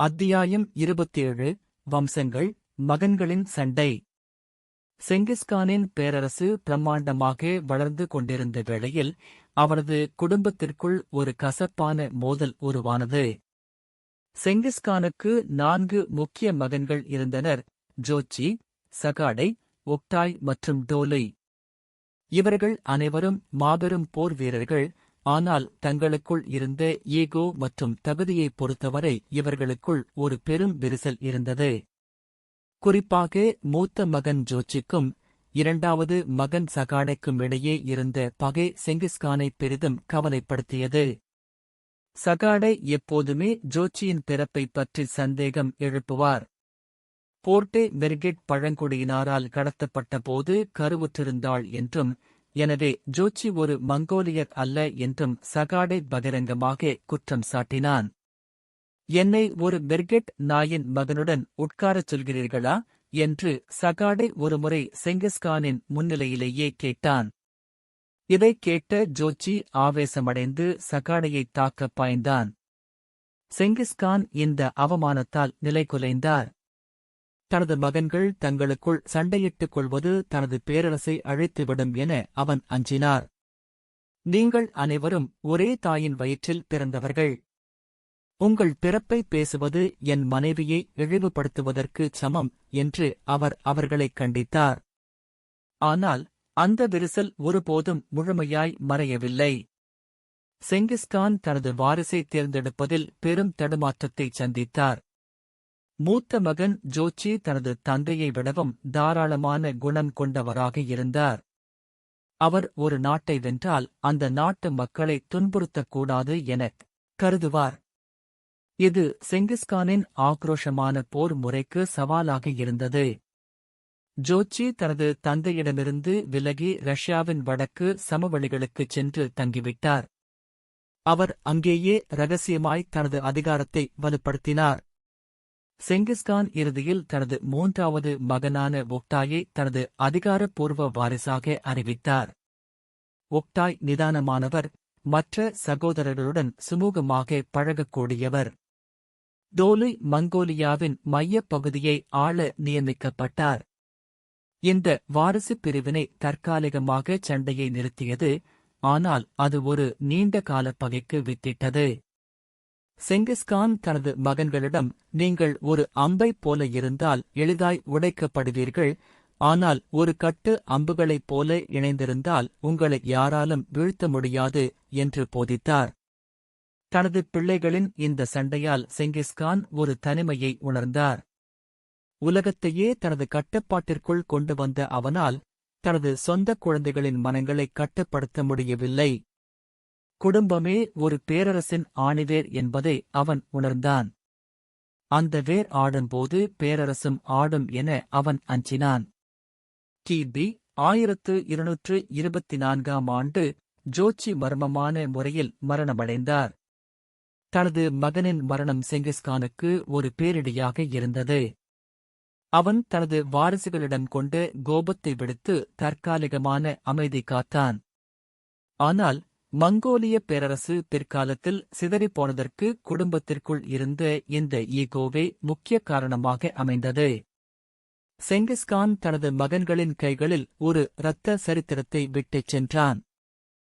அத்தியாயம் இருபத்தேழு. வம்சங்கள் மகன்களின் சண்டை. செங்கிஸ்கானின் பேரரசு பிரம்மாண்டமாக வளர்ந்து கொண்டிருந்த வேளையில் அவரது குடும்பத்திற்குள் ஒரு கசப்பான மோதல் உருவானது. செங்கிஸ்கானுக்கு நான்கு முக்கிய மகன்கள் இருந்தனர் ஜோச்சி சகாடை ஒக்டாய் மற்றும் டோலை. இவர்கள் அனைவரும் மாபெரும் போர் வீரர்கள் ஆனால் தங்களுக்குள் இருந்த ஈகோ மற்றும் தகுதியைப் பொறுத்தவரை இவர்களுக்குள் ஒரு பெரும் விரிசல் இருந்தது. குறிப்பாக மூத்த மகன் ஜோச்சிக்கும் இரண்டாவது மகன் சகாடைக்கும் இடையே இருந்த பகை செங்கிஸ்கானை பெரிதும் கவலைப்படுத்தியது. சகாடை எப்போதுமே ஜோச்சியின் பிறப்பை பற்றி சந்தேகம் எழுப்புவார். போர்ட்டே மெர்கெட் பழங்குடியினாரால் கடத்தப்பட்டபோது கருவுற்றிருந்தாள் என்றும் எனவே ஜோச்சி ஒரு மங்கோலியர் அல்ல என்றும் சகாடை பகிரங்கமாக குற்றம் சாட்டினான். என்னை ஒரு பெர்கெட் நாயின் மகனுடன் உட்காரச் சொல்கிறீர்களா? என்று சகாடை ஒருமுறை செங்கிஸ்கானின் முன்னிலையிலேயே கேட்டான். இதைக் கேட்ட ஜோச்சி ஆவேசமடைந்து சகாடையைத் தாக்கப் பாய்ந்தான். செங்கிஸ்கான் இந்த அவமானத்தால் நிலைகுலைந்தார். தனது மகன்கள் தங்களுக்குள் சண்டையிட்டுக் கொள்வது தனது பேரரசை அழைத்துவிடும் என அவன் அஞ்சினார். நீங்கள் அனைவரும் ஒரே தாயின் வயிற்றில் பிறந்தவர்கள். உங்கள் பிறப்பை பேசுவது என் மனைவியை இழிவுபடுத்துவதற்கு சமம் என்று அவர் அவர்களைக் கண்டித்தார். ஆனால் அந்த விரிசல் ஒருபோதும் முழுமையாய் மறையவில்லை. செங்கிஸ்கான் தனது வாரிசை தேர்ந்தெடுப்பதில் பெரும் தடுமாற்றத்தை சந்தித்தார். மூத்த மகன் ஜோச்சி தனது தந்தையை விடவும் தாராளமான குணம் கொண்டவராக இருந்தார். அவர் ஒரு நாட்டை வென்றால் அந்த நாட்டு மக்களை துன்புறுத்தக்கூடாது எனக் கருதுவார். இது செங்கிஸ்கானின் ஆக்ரோஷமான போர் முறைக்கு சவாலாக இருந்தது. ஜோச்சி தனது தந்தையிடமிருந்து விலகி ரஷ்யாவின் வடக்கு சமவெளிகளுக்குச் சென்று தங்கிவிட்டார். அவர் அங்கேயே ரகசியமாய் தனது அதிகாரத்தை வலுப்படுத்தினார். செங்கிஸ்கான் இறுதியில் தனது மூன்றாவது மகனான ஒக்டாயை தனது அதிகாரப்பூர்வ வாரிசாக அறிவித்தார். ஒக்டாய் நிதானமானவர் மற்ற சகோதரர்களுடன் சுமூகமாக பழகக்கூடியவர். டோலி மங்கோலியாவின் மையப் பகுதியை ஆள நியமிக்கப்பட்டார். இந்த வாரிசு பிரிவினை தற்காலிகமாக சண்டையை நிறுத்தியது ஆனால் அது ஒரு நீண்ட கால பகைக்கு வித்திட்டது. செங்கிஸ்கான் தனது மகன்களிடம் நீங்கள் ஒரு அம்பைப் போல இருந்தால் எளிதாய் உடைக்கப்படுவீர்கள். ஆனால் ஒரு கட்டு அம்புகளைப் போல இணைந்திருந்தால் உங்களை யாராலும் வீழ்த்த முடியாது என்று போதித்தார். தனது பிள்ளைகளின் இந்த சண்டையால் செங்கிஸ்கான் ஒரு தனிமையை உணர்ந்தார். உலகத்தையே தனது கட்டுப்பாட்டிற்குள் கொண்டு வந்த அவனால் தனது சொந்த குழந்தைகளின் மனங்களை கட்டுப்படுத்த முடியவில்லை. குடும்பமே ஒரு பேரரசின் ஆணிவேர் என்பதை அவன் உணர்ந்தான். அந்த வேர் ஆடும்போது பேரரசும் ஆடும் என அவன் அஞ்சினான். கிபி ஆயிரத்து இருநூற்று இருபத்தி நான்காம் ஆண்டு ஜோச்சி மர்மமான முறையில் மரணமடைந்தார். தனது மகனின் மரணம் செங்கிஸ்கானுக்கு ஒரு பேரிடியாக இருந்தது. அவன் தனது வாரிசுகளிடம் கொண்டு கோபத்தை விடுத்து தற்காலிகமான அமைதி காத்தான். ஆனால் மங்கோலிய பேரரசு பிற்காலத்தில் சிதறிப்போனதற்கு குடும்பத்திற்குள் இருந்த இந்த ஈகோவே முக்கிய காரணமாக அமைந்தது. செங்கிஸ்கான் தனது மகன்களின் கைகளில் ஒரு இரத்த சரித்திரத்தை விட்டுச் சென்றான்.